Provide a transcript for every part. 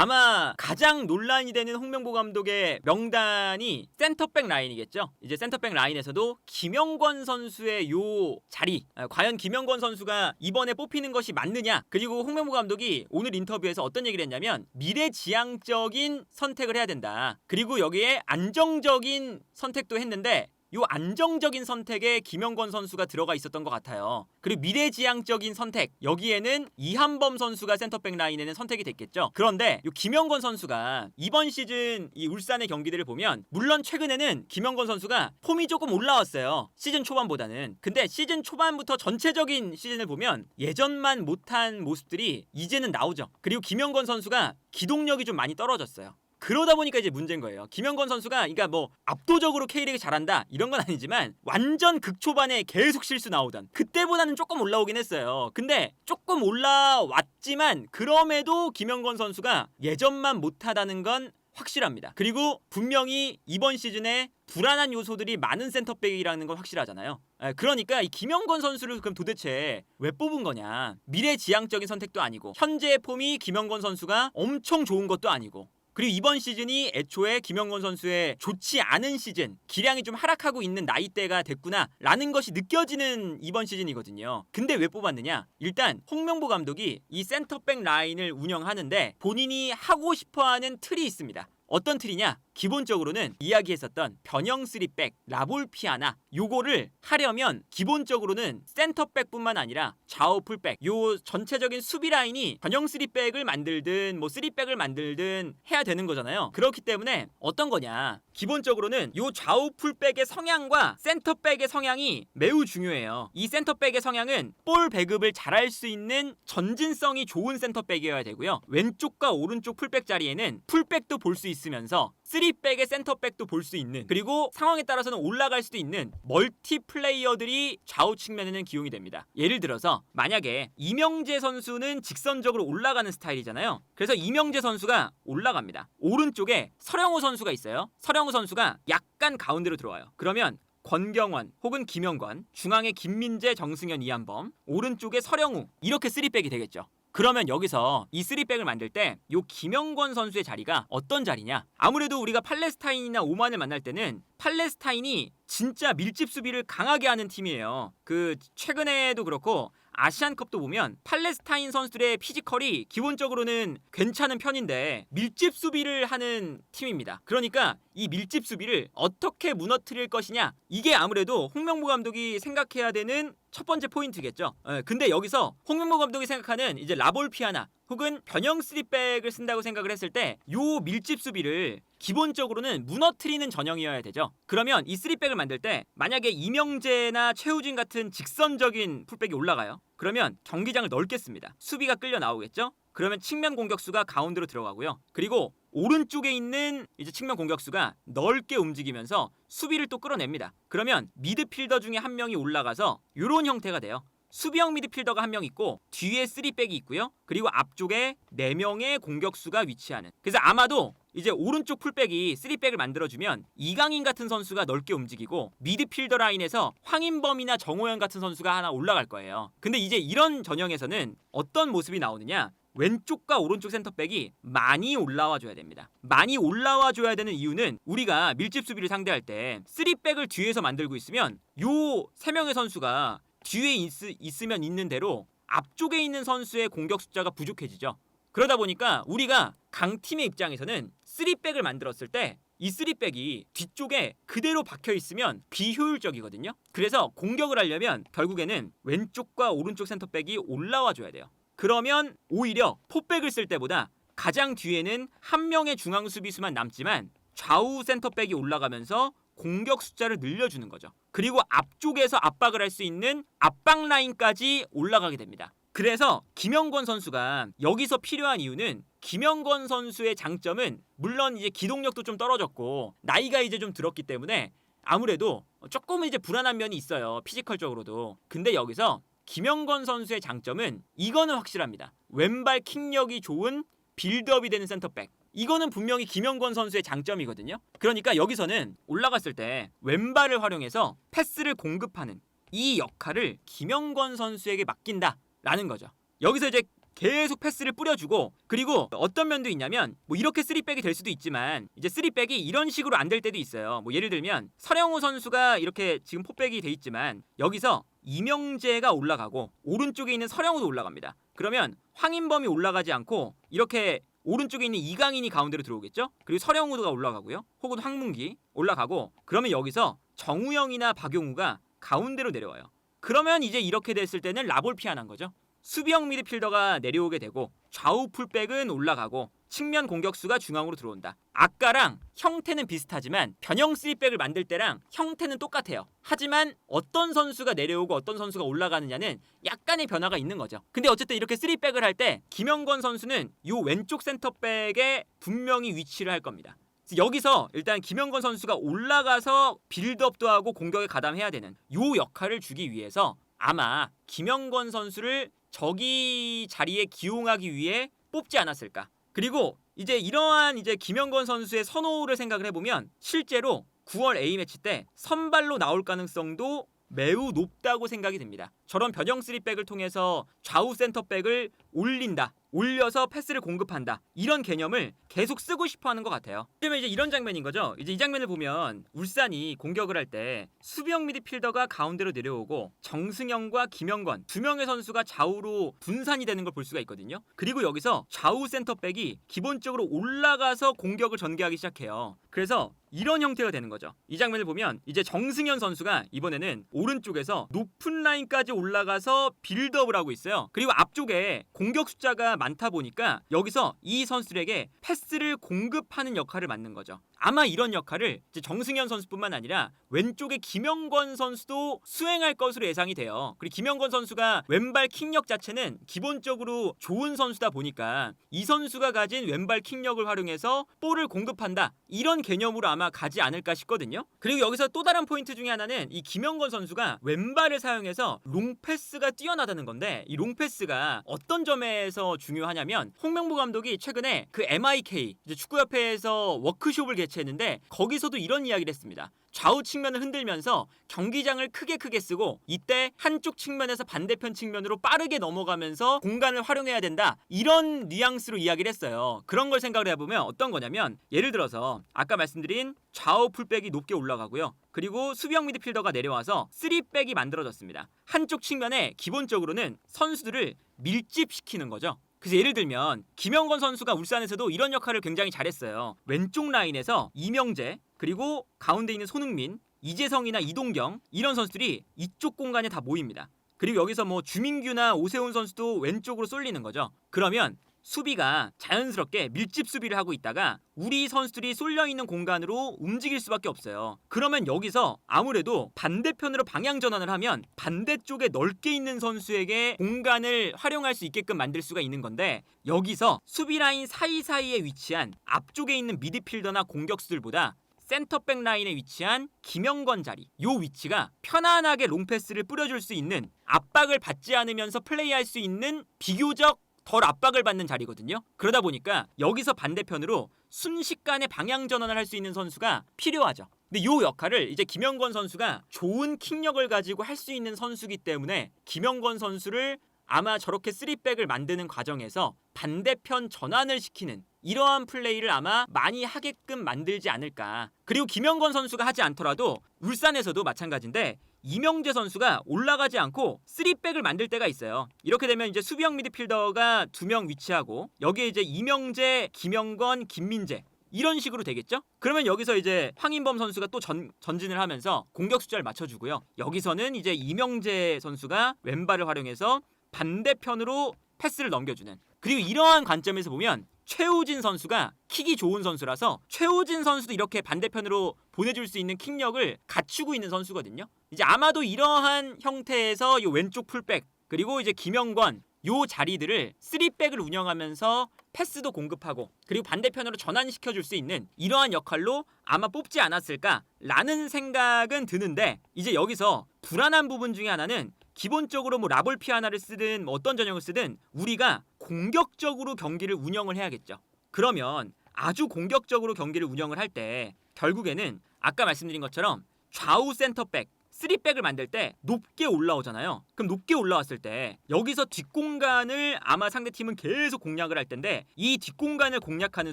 아마 가장 논란이 되는 홍명보 감독의 명단이 센터백 라인이겠죠. 이제 센터백 라인에서도 김영권 선수의 요 자리, 아, 과연 김영권 선수가 이번에 뽑히는 것이 맞느냐? 그리고 홍명보 감독이 오늘 인터뷰에서 어떤 얘기를 했냐면 미래지향적인 선택을 해야 된다. 그리고 여기에 안정적인 선택도 했는데 요 안정적인 선택에 김영권 선수가 들어가 있었던 것 같아요. 그리고 미래지향적인 선택 여기에는 이한범 선수가 센터백 라인에는 선택이 됐겠죠. 그런데 요 김영권 선수가 이번 시즌 이 울산의 경기들을 보면 물론 최근에는 김영권 선수가 폼이 조금 올라왔어요. 시즌 초반보다는. 근데 시즌 초반부터 전체적인 시즌을 보면 예전만 못한 모습들이 이제는 나오죠. 그리고 김영권 선수가 기동력이 좀 많이 떨어졌어요. 그러다 보니까 이제 문제인 거예요. 김영건 선수가 그러니까 뭐 압도적으로 K리그 잘한다 이런 건 아니지만 완전 극초반에 계속 실수 나오던 그때보다는 조금 올라오긴 했어요. 근데 조금 올라왔지만 그럼에도 김영건 선수가 예전만 못하다는 건 확실합니다. 그리고 분명히 이번 시즌에 불안한 요소들이 많은 센터백이라는 건 확실하잖아요. 에, 그러니까 이 김영건 선수를 그럼 도대체 왜 뽑은 거냐? 미래지향적인 선택도 아니고 현재의 폼이 김영건 선수가 엄청 좋은 것도 아니고 그리고 이번 시즌이 애초에 김영건 선수의 좋지 않은 시즌, 기량이 좀 하락하고 있는 나이대가 됐구나라는 것이 느껴지는 이번 시즌이거든요. 근데 왜 뽑았느냐? 일단 홍명보 감독이 이 센터백 라인을 운영하는데 본인이 하고 싶어하는 틀이 있습니다. 어떤 틀이냐? 기본적으로는 이야기했었던 변형 3백, 라볼피아나 요거를 하려면 기본적으로는 센터백뿐만 아니라 좌우 풀백 요 전체적인 수비 라인이 변형 3백을 만들든 뭐 3백을 만들든 해야 되는 거잖아요. 그렇기 때문에 어떤 거냐? 기본적으로는 요 좌우 풀백의 성향과 센터백의 성향이 매우 중요해요. 이 센터백의 성향은 볼 배급을 잘할 수 있는 전진성이 좋은 센터백이어야 되고요. 왼쪽과 오른쪽 풀백 자리에는 풀백도 볼 수 있으면서 3백의 센터백도 볼 수 있는 그리고 상황에 따라서는 올라갈 수도 있는 멀티 플레이어들이 좌우 측면에는 기용이 됩니다. 예를 들어서 만약에 이명재 선수는 직선적으로 올라가는 스타일이잖아요. 그래서 이명재 선수가 올라갑니다. 오른쪽에 서령우 선수가 있어요. 서령우 선수가 약간 가운데로 들어와요. 그러면 권경원 혹은 김영권, 중앙에 김민재, 정승현, 이한범, 오른쪽에 서령우 이렇게 3백이 되겠죠. 그러면 여기서 이 3백을 만들 때 요 김영권 선수의 자리가 어떤 자리냐? 아무래도 우리가 팔레스타인이나 오만을 만날 때는 팔레스타인이 진짜 밀집 수비를 강하게 하는 팀이에요. 그 최근에도 그렇고 아시안컵도 보면 팔레스타인 선수들의 피지컬이 기본적으로는 괜찮은 편인데 밀집 수비를 하는 팀입니다. 그러니까 이 밀집 수비를 어떻게 무너뜨릴 것이냐 이게 아무래도 홍명보 감독이 생각해야 되는 첫 번째 포인트겠죠. 예, 근데 여기서 홍명보 감독이 생각하는 이제 라볼피아나 혹은 변형 3백을 쓴다고 생각을 했을 때 요 밀집 수비를 기본적으로는 무너뜨리는 전형이어야 되죠. 그러면 이 3백을 만들 때 만약에 이명재나 최우진 같은 직선적인 풀백이 올라가요. 그러면 경기장을 넓게 씁니다. 수비가 끌려 나오겠죠? 그러면 측면 공격수가 가운데로 들어가고요. 그리고 오른쪽에 있는 이제 측면 공격수가 넓게 움직이면서 수비를 또 끌어냅니다. 그러면 미드필더 중에 한 명이 올라가서 이런 형태가 돼요. 수비형 미드필더가 한 명 있고 뒤에 3백이 있고요. 그리고 앞쪽에 4명의 공격수가 위치하는. 그래서 아마도 이제 오른쪽 풀백이 3백을 만들어주면 이강인 같은 선수가 넓게 움직이고 미드필더 라인에서 황인범이나 정호연 같은 선수가 하나 올라갈 거예요. 근데 이제 이런 전형에서는 어떤 모습이 나오느냐? 왼쪽과 오른쪽 센터백이 많이 올라와 줘야 됩니다. 많이 올라와 줘야 되는 이유는 우리가 밀집 수비를 상대할 때 3백을 뒤에서 만들고 있으면 요 세 명의 선수가 뒤에 있, 으면 있는 대로 앞쪽에 있는 선수의 공격 숫자가 부족해지죠. 그러다 보니까 우리가 강팀의 입장에서는 3백을 만들었을 때이 3백이 뒤쪽에 그대로 박혀 있으면 비효율적이거든요. 그래서 공격을 하려면 결국에는 왼쪽과 오른쪽 센터백이 올라와 줘야 돼요. 그러면 오히려 포백을 쓸 때보다 가장 뒤에는 한 명의 중앙 수비수만 남지만 좌우 센터백이 올라가면서 공격 숫자를 늘려주는 거죠. 그리고 앞쪽에서 압박을 할 수 있는 압박 라인까지 올라가게 됩니다. 그래서 김영권 선수가 여기서 필요한 이유는 김영권 선수의 장점은 물론 이제 기동력도 좀 떨어졌고 나이가 이제 좀 들었기 때문에 아무래도 조금은 이제 불안한 면이 있어요. 피지컬적으로도. 근데 여기서 김영권 선수의 장점은 이거는 확실합니다. 왼발 킥력이 좋은 빌드업이 되는 센터백. 이거는 분명히 김영권 선수의 장점이거든요. 그러니까 여기서는 올라갔을 때 왼발을 활용해서 패스를 공급하는 이 역할을 김영권 선수에게 맡긴다라는 거죠. 여기서 이제 계속 패스를 뿌려주고 그리고 어떤 면도 있냐면 뭐 이렇게 쓰리백이 될 수도 있지만 이제 쓰리백이 이런 식으로 안 될 때도 있어요. 뭐 예를 들면 서령우 선수가 이렇게 지금 포백이 돼 있지만 여기서 이명재가 올라가고 오른쪽에 있는 서령우도 올라갑니다. 그러면 황인범이 올라가지 않고 이렇게 오른쪽에 있는 이강인이 가운데로 들어오겠죠? 그리고 서령우가 올라가고요. 혹은 황문기 올라가고 그러면 여기서 정우영이나 박용우가 가운데로 내려와요. 그러면 이제 이렇게 됐을 때는 라볼 피안한 거죠. 수비형 미드필더가 내려오게 되고 좌우 풀백은 올라가고 측면 공격수가 중앙으로 들어온다. 아까랑 형태는 비슷하지만 변형 3백을 만들 때랑 형태는 똑같아요. 하지만 어떤 선수가 내려오고 어떤 선수가 올라가느냐는 약간의 변화가 있는 거죠. 근데 어쨌든 이렇게 3백을 할 때 김영권 선수는 이 왼쪽 센터백에 분명히 위치를 할 겁니다. 여기서 일단 김영건 선수가 올라가서 빌드업도 하고 공격에 가담해야 되는 요 역할을 주기 위해서 아마 김영건 선수를 저기 자리에 기용하기 위해 뽑지 않았을까. 그리고 이제 이러한 이제 김영건 선수의 선호를 생각을 해보면 실제로 9월 A 매치 때 선발로 나올 가능성도 매우 높다고 생각이 듭니다. 저런 변형 3백을 통해서 좌우 센터백을 올린다. 올려서 패스를 공급한다. 이런 개념을 계속 쓰고 싶어 하는 것 같아요. 그러면 이제 이런 장면인 거죠. 이제 이 장면을 보면 울산이 공격을 할 때 수비형 미드필더가 가운데로 내려오고 정승영과 김영건 두 명의 선수가 좌우로 분산이 되는 걸 볼 수가 있거든요. 그리고 여기서 좌우 센터백이 기본적으로 올라가서 공격을 전개하기 시작해요. 그래서 이런 형태가 되는 거죠. 이 장면을 보면 이제 정승현 선수가 이번에는 오른쪽에서 높은 라인까지 올라가서 빌드업을 하고 있어요. 그리고 앞쪽에 공격 숫자가 많다 보니까 여기서 이 선수들에게 패스를 공급하는 역할을 맡는 거죠. 아마 이런 역할을 정승현 선수뿐만 아니라 왼쪽에 김영권 선수도 수행할 것으로 예상이 돼요. 그리고 김영권 선수가 왼발 킥력 자체는 기본적으로 좋은 선수다 보니까 이 선수가 가진 왼발 킥력을 활용해서 볼을 공급한다. 이런 개념으로 아마 가지 않을까 싶거든요. 그리고 여기서 또 다른 포인트 중에 하나는 이 김영권 선수가 왼발을 사용해서 롱패스가 뛰어나다는 건데 이 롱패스가 어떤 점에서 중요하냐면 홍명보 감독이 최근에 그 MIK 축구협회에서 워크숍을 개최했는데 거기서도 이런 이야기를 했습니다. 좌우 측면을 흔들면서 경기장을 크게 크게 쓰고 이때 한쪽 측면에서 반대편 측면으로 빠르게 넘어가면서 공간을 활용해야 된다. 이런 뉘앙스로 이야기를 했어요. 그런 걸 생각을 해보면 어떤 거냐면 예를 들어서 아까 말씀드린 좌우 풀백이 높게 올라가고요. 그리고 수비형 미드필더가 내려와서 3백이 만들어졌습니다. 한쪽 측면에 기본적으로는 선수들을 밀집시키는 거죠. 그래서 예를 들면 김영건 선수가 울산에서도 이런 역할을 굉장히 잘했어요. 왼쪽 라인에서 이명재 그리고 가운데 있는 손흥민, 이재성이나 이동경 이런 선수들이 이쪽 공간에 다 모입니다. 그리고 여기서 뭐 주민규나 오세훈 선수도 왼쪽으로 쏠리는 거죠. 그러면 수비가 자연스럽게 밀집 수비를 하고 있다가 우리 선수들이 쏠려 있는 공간으로 움직일 수밖에 없어요. 그러면 여기서 아무래도 반대편으로 방향 전환을 하면 반대쪽에 넓게 있는 선수에게 공간을 활용할 수 있게끔 만들 수가 있는 건데 여기서 수비 라인 사이사이에 위치한 앞쪽에 있는 미드필더나 공격수들보다 센터백 라인에 위치한 김영건 자리 요 위치가 편안하게 롱패스를 뿌려줄 수 있는 압박을 받지 않으면서 플레이할 수 있는 비교적 덜 압박을 받는 자리거든요. 그러다 보니까 여기서 반대편으로 순식간에 방향 전환을 할 수 있는 선수가 필요하죠. 근데 요 역할을 이제 김영건 선수가 좋은 킥력을 가지고 할 수 있는 선수기 때문에 김영건 선수를 아마 저렇게 3백을 만드는 과정에서 반대편 전환을 시키는 이러한 플레이를 아마 많이 하게끔 만들지 않을까. 그리고 김영건 선수가 하지 않더라도 울산에서도 마찬가지인데 이명재 선수가 올라가지 않고 3백을 만들 때가 있어요. 이렇게 되면 이제 수비형 미드필더가 두 명 위치하고 여기에 이제 이명재, 김영건, 김민재 이런 식으로 되겠죠? 그러면 여기서 이제 황인범 선수가 또 전, 전진을 하면서 공격 숫자를 맞춰주고요. 여기서는 이제 이명재 선수가 왼발을 활용해서 반대편으로 패스를 넘겨주는 그리고 이러한 관점에서 보면 최우진 선수가 킥이 좋은 선수라서 최우진 선수도 이렇게 반대편으로 보내줄 수 있는 킥력을 갖추고 있는 선수거든요. 이제 아마도 이러한 형태에서 이 왼쪽 풀백 그리고 이제 김영권 요 자리들을 3백을 운영하면서 패스도 공급하고 그리고 반대편으로 전환시켜 줄 수 있는 이러한 역할로 아마 뽑지 않았을까라는 생각은 드는데 이제 여기서 불안한 부분 중에 하나는 기본적으로 뭐 라볼 피아나를 쓰든 뭐 어떤 전형을 쓰든 우리가 공격적으로 경기를 운영을 해야겠죠. 그러면 아주 공격적으로 경기를 운영을 할 때 결국에는 아까 말씀드린 것처럼 좌우 센터백 쓰리백을 만들 때 높게 올라오잖아요. 그럼 높게 올라왔을 때 여기서 뒷공간을 아마 상대팀은 계속 공략을 할 텐데 이 뒷공간을 공략하는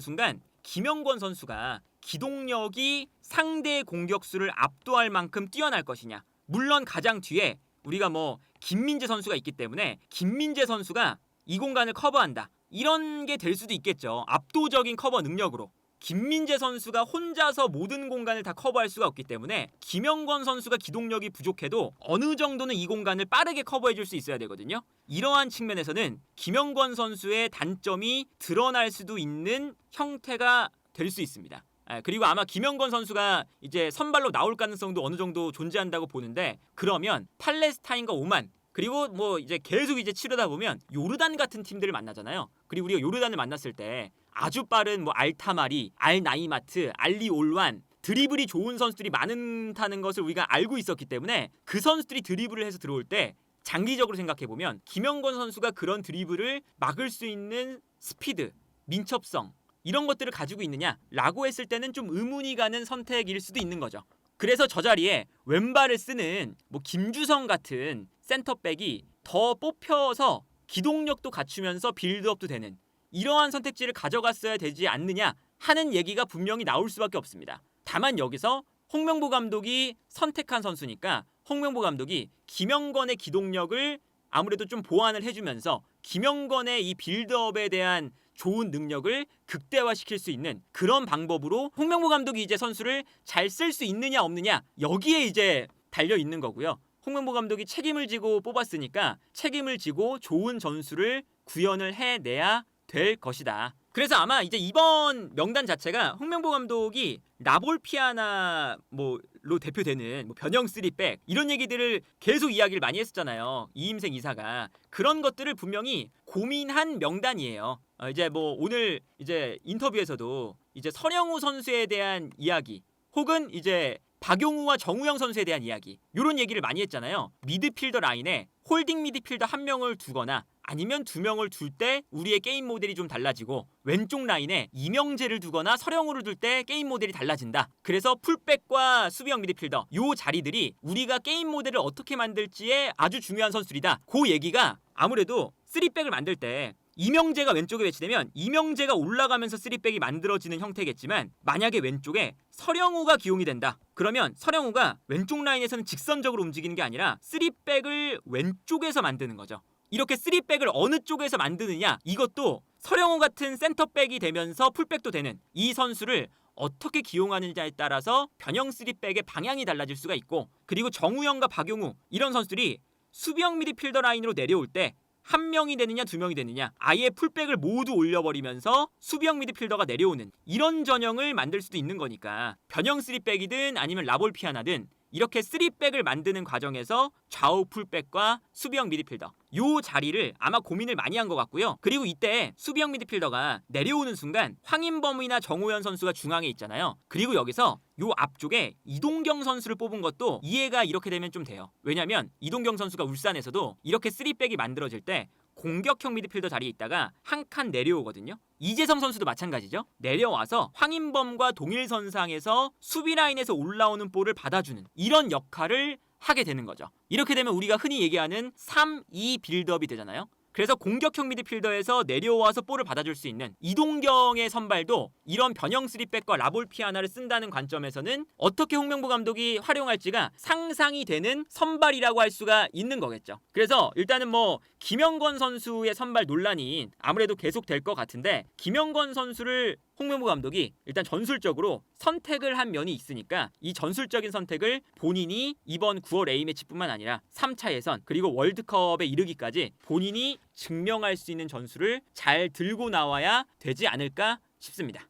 순간 김영권 선수가 기동력이 상대 공격수를 압도할 만큼 뛰어날 것이냐. 물론 가장 뒤에 우리가 뭐 김민재 선수가 있기 때문에 김민재 선수가 이 공간을 커버한다. 이런 게 될 수도 있겠죠. 압도적인 커버 능력으로. 김민재 선수가 혼자서 모든 공간을 다 커버할 수가 없기 때문에 김영권 선수가 기동력이 부족해도 어느 정도는 이 공간을 빠르게 커버해 줄 수 있어야 되거든요. 이러한 측면에서는 김영권 선수의 단점이 드러날 수도 있는 형태가 될 수 있습니다. 아, 그리고 아마 김영권 선수가 이제 선발로 나올 가능성도 어느 정도 존재한다고 보는데 그러면 팔레스타인과 오만 그리고 뭐 이제 계속 이제 치르다 보면 요르단 같은 팀들을 만나잖아요. 그리고 우리가 요르단을 만났을 때 아주 빠른 뭐 알타마리, 알나이마트, 알리 올완 드리블이 좋은 선수들이 많다는 것을 우리가 알고 있었기 때문에 그 선수들이 드리블을 해서 들어올 때 장기적으로 생각해 보면 김영권 선수가 그런 드리블을 막을 수 있는 스피드, 민첩성 이런 것들을 가지고 있느냐라고 했을 때는 좀 의문이 가는 선택일 수도 있는 거죠. 그래서 저 자리에 왼발을 쓰는 뭐 김주성 같은 센터백이 더 뽑혀서 기동력도 갖추면서 빌드업도 되는 이러한 선택지를 가져갔어야 되지 않느냐 하는 얘기가 분명히 나올 수밖에 없습니다. 다만 여기서 홍명보 감독이 선택한 선수니까 홍명보 감독이 김영건의 기동력을 아무래도 좀 보완을 해주면서 김영건의 이 빌드업에 대한 좋은 능력을 극대화시킬 수 있는 그런 방법으로 홍명보 감독이 이제 선수를 잘 쓸 수 있느냐 없느냐 여기에 이제 달려 있는 거고요. 홍명보 감독이 책임을 지고 뽑았으니까 책임을 지고 좋은 전술을 구현을 해내야 될 것이다. 그래서 아마 이제 이번 명단 자체가 홍명보 감독이 나볼피아나 뭐로 대표되는 뭐 변형 3백 이런 얘기들을 계속 이야기를 많이 했었잖아요. 이임생 이사가 그런 것들을 분명히 고민한 명단이에요. 어, 이제 뭐 오늘 이제 인터뷰에서도 이제 서령우 선수에 대한 이야기 혹은 이제 박용우와 정우영 선수에 대한 이야기 이런 얘기를 많이 했잖아요. 미드필더 라인에 홀딩 미드필더 한 명을 두거나 아니면 두 명을 둘 때 우리의 게임 모델이 좀 달라지고 왼쪽 라인에 이명재를 두거나 서령우를 둘 때 게임 모델이 달라진다. 그래서 풀백과 수비형 미드필더 요 자리들이 우리가 게임 모델을 어떻게 만들지에 아주 중요한 선수들이다. 그 얘기가 아무래도 3백을 만들 때 이명재가 왼쪽에 배치되면 이명재가 올라가면서 3백이 만들어지는 형태겠지만 만약에 왼쪽에 서령우가 기용이 된다. 그러면 서령우가 왼쪽 라인에서는 직선적으로 움직이는 게 아니라 3백을 왼쪽에서 만드는 거죠. 이렇게 3백을 어느 쪽에서 만드느냐 이것도 서령우 같은 센터백이 되면서 풀백도 되는 이 선수를 어떻게 기용하느냐에 따라서 변형 3백의 방향이 달라질 수가 있고 그리고 정우영과 박용우 이런 선수들이 수비형 미드필더 라인으로 내려올 때 한 명이 되느냐 두 명이 되느냐 아예 풀백을 모두 올려버리면서 수비형 미드필더가 내려오는 이런 전형을 만들 수도 있는 거니까 변형 3백이든 아니면 라볼피아나든 이렇게 3백을 만드는 과정에서 좌우 풀백과 수비형 미드필더 요 자리를 아마 고민을 많이 한 것 같고요. 그리고 이때 수비형 미드필더가 내려오는 순간 황인범이나 정호연 선수가 중앙에 있잖아요. 그리고 여기서 요 앞쪽에 이동경 선수를 뽑은 것도 이해가 이렇게 되면 좀 돼요. 왜냐면 이동경 선수가 울산에서도 이렇게 3백이 만들어질 때 공격형 미드필더 자리에 있다가 한 칸 내려오거든요. 이재성 선수도 마찬가지죠. 내려와서 황인범과 동일 선상에서 수비 라인에서 올라오는 볼을 받아주는 이런 역할을 하게 되는 거죠. 이렇게 되면 우리가 흔히 얘기하는 3-2 빌드업이 되잖아요. 그래서 공격형 미드필더에서 내려와서 볼을 받아줄 수 있는 이동경의 선발도 이런 변형 3백과 라볼피아나를 쓴다는 관점에서는 어떻게 홍명보 감독이 활용할지가 상상이 되는 선발이라고 할 수가 있는 거겠죠. 그래서 일단은 뭐 김영건 선수의 선발 논란이 아무래도 계속 될 것 같은데 김영건 선수를 홍명보 감독이 일단 전술적으로 선택을 한 면이 있으니까 이 전술적인 선택을 본인이 이번 9월 A매치뿐만 아니라 3차 예선 그리고 월드컵에 이르기까지 본인이 증명할 수 있는 전술을 잘 들고 나와야 되지 않을까 싶습니다.